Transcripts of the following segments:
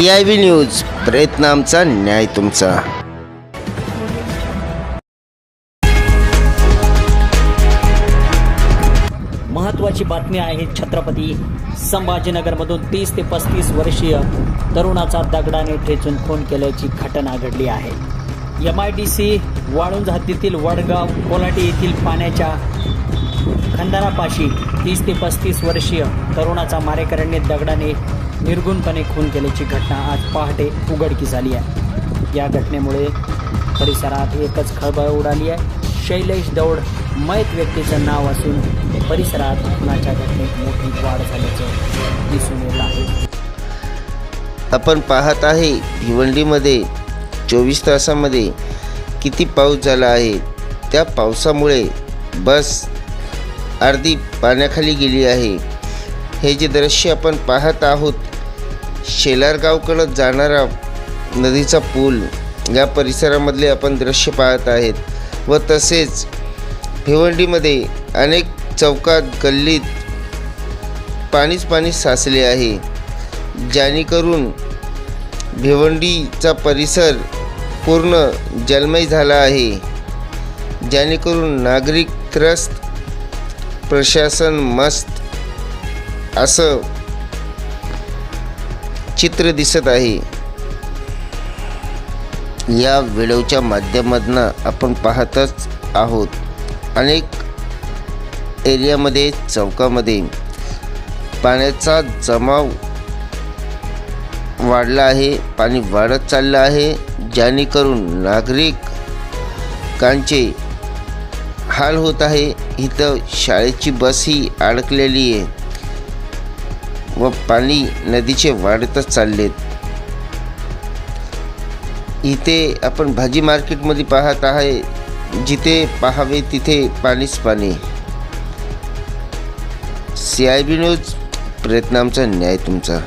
C I V news प्रयत्न आमचा न्याय तुमचा. महत्त्वाची बातमी आहे छत्रपती संभाजीनगरमधून तीस ते पस्तीस वर्षीय तरुणाचा दगडाने ठेचून खून केल्याची घटना घडली आहे. M I D C Walunj हद्दीतील वडगाव कोलाटी येथील पाण्याच्या खंडारापाशी तीस ते पस्तीस वर्षीय तरुणाचा मारेकऱ्यांनी दगडाने निर्गुणपणे खून केल्याची घटना आज पहाटे उघडकीस आली आहे. या घटनेमुळे परिसरात एकच खळबळ उडाली आहे. शैलेश दौड मयत व्यक्तीचं नाव असून परिसरात खुनाच्या घटनेत मोठी वाढ झाल्याचं दिसून येत आहे. आपण पाहत आहे भिवंडीमध्ये चोवीस तासामध्ये किती पाऊस झाला आहे. त्या पावसामुळे बस अर्धी पाण्याखाली गेली आहे. हे जे दृश्य आपण पाहत आहोत शेलारगावकडं जाणारा नदीचा पूल या परिसरामधले आपण दृश्य पाहत आहेत. व तसेच भिवंडीमध्ये अनेक चौकात गल्लीत पाणीच पाणी साचले आहे. जेणेकरून भिवंडीचा परिसर पूर्ण जलमय झाला आहे. जेणेकरून नागरिक त्रस्त प्रशासन मस्त असं चित्र दिसत आहे. या व्हिडिओच्या माध्यमातून आपण पाहतच आहोत. अनेक एरियामध्ये चौकामध्ये पाण्याचा जमाव वाढला आहे पाणी वाढत चाललं आहे जेणेकरून नागरिकांचे हाल होत आहे. इथं शाळेची बसही अडकलेली आहे. व पाणी नदीचे वाढतच चाललेत. इथे आपण भाजी मार्केटमध्ये पाहत आहे. जिथे पाहावे तिथे पाणीच पाणी. सी आय बी न्यूज प्रयत्न आमचा न्याय तुमचा.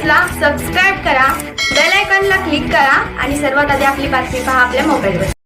न्यूजला सबस्क्राईब करा बेल आयकॉनला क्लिक करा आणि सर्वात आधी आपली बातमी पहा आपल्या मोबाईलवर.